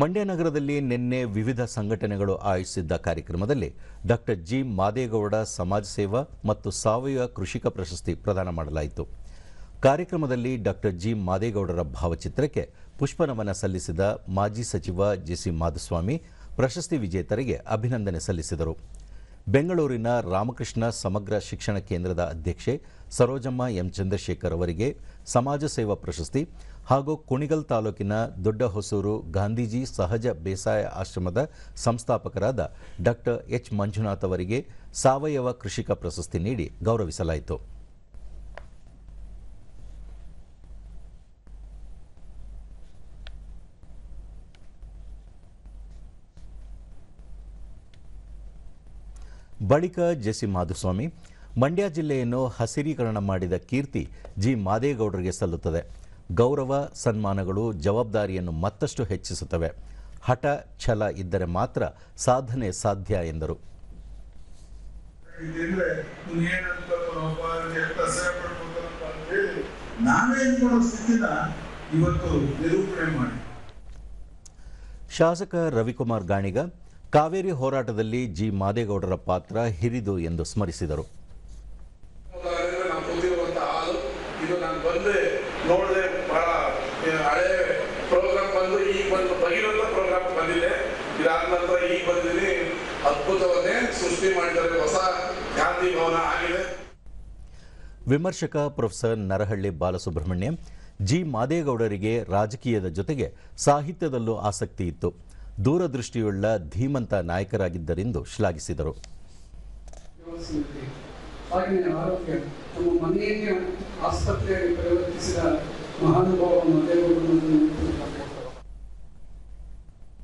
ಮಂಡ್ಯ ನಗರದಲ್ಲಿ ನಿನ್ನೆ ವಿವಿಧ ಸಂಘಟನೆಗಳು ಆಯೋಜಿಸಿದ್ದ ಕಾರ್ಯಕ್ರಮದಲ್ಲಿ ಡಾಕ್ಟರ್ ಜಿ ಮಾದೇಗೌಡ ಸಮಾಜ ಸೇವಾ ಮತ್ತು ಸಾವಯವ ಕೃಷಿಕ ಪ್ರಶಸ್ತಿ ಪ್ರದಾನ ಮಾಡಲಾಯಿತು. ಕಾರ್ಯಕ್ರಮದಲ್ಲಿ ಡಾಕ್ಟರ್ ಜಿ ಮಾದೇಗೌಡರ ಭಾವಚಿತ್ರಕ್ಕೆ ಪುಷ್ಪನಮನ ಸಲ್ಲಿಸಿದ ಮಾಜಿ ಸಚಿವ ಜೆಸಿ ಮಾಧುಸ್ವಾಮಿ, ಪ್ರಶಸ್ತಿ ವಿಜೇತರಿಗೆ ಅಭಿನಂದನೆ ಸಲ್ಲಿಸಿದರು. ಬೆಂಗಳೂರಿನ ರಾಮಕೃಷ್ಣ ಸಮಗ್ರ ಶಿಕ್ಷಣ ಕೇಂದ್ರದ ಅಧ್ಯಕ್ಷೆ ಸರೋಜಮ್ಮ ಎಂ ಚಂದ್ರಶೇಖರ್ ಅವರಿಗೆ ಸಮಾಜ ಸೇವಾ ಪ್ರಶಸ್ತಿ ಹಾಗೂ ಕುಣಿಗಲ್ ತಾಲೂಕಿನ ದೊಡ್ಡ ಹೊಸೂರು ಗಾಂಧೀಜಿ ಸಹಜ ಬೇಸಾಯ ಆಶ್ರಮದ ಸಂಸ್ಥಾಪಕರಾದ ಡಾಕ್ಟರ್ ಎಚ್ ಮಂಜುನಾಥ್ ಅವರಿಗೆ ಸಾವಯವ ಕೃಷಿಕ ಪ್ರಶಸ್ತಿ ನೀಡಿ ಗೌರವಿಸಲಾಯಿತು. ಬಳಿಕ ಜೆಸಿ ಮಾಧುಸ್ವಾಮಿ ಮಂಡ್ಯ ಜಿಲ್ಲೆಯನ್ನು ಹಸಿರೀಕರಣ ಮಾಡಿದ ಕೀರ್ತಿ ಜಿ. ಮಾದೇಗೌಡರಿಗೆ ಸಲ್ಲುತ್ತದೆ. ಗೌರವ ಸನ್ಮಾನಗಳು ಜವಾಬ್ದಾರಿಯನ್ನು ಮತ್ತಷ್ಟು ಹೆಚ್ಚಿಸುತ್ತವೆ. ಹಠ ಛಲ ಇದ್ದರೆ ಮಾತ್ರ ಸಾಧನೆ ಸಾಧ್ಯ ಎಂದರು. ಶಾಸಕ ರವಿಕುಮಾರ್ ಗಾಣಿಗ ಕಾವೇರಿ ಹೋರಾಟದಲ್ಲಿ ಜಿ ಮಾದೇಗೌಡರ ಪಾತ್ರ ಹಿರಿದು ಎಂದು ಸ್ಮರಿಸಿದರು. ವಿಮರ್ಶಕ ಪ್ರೊಫೆಸರ್ ನರಹಳ್ಳಿ ಬಾಲಸುಬ್ರಹ್ಮಣ್ಯ ಜಿ ಮಾದೇಗೌಡರಿಗೆ ರಾಜಕೀಯದ ಜೊತೆಗೆ ಸಾಹಿತ್ಯದಲ್ಲೂ ಆಸಕ್ತಿ ಇತ್ತು. ದೂರದೃಷ್ಟಿಯುಳ್ಳ ಧೀಮಂತ ನಾಯಕರಾಗಿದ್ದರೆಂದು ಶ್ಲಾಘಿಸಿದರು. ಆರೋಗ್ಯ ಮನೆಯನ್ನೇ ಆಸ್ಪತ್ರೆಯಾಗಿ ಪರಿವರ್ತಿಸಿದ ಮಹಾನುಭಾವ ಮದೇಗೌಡರನ್ನು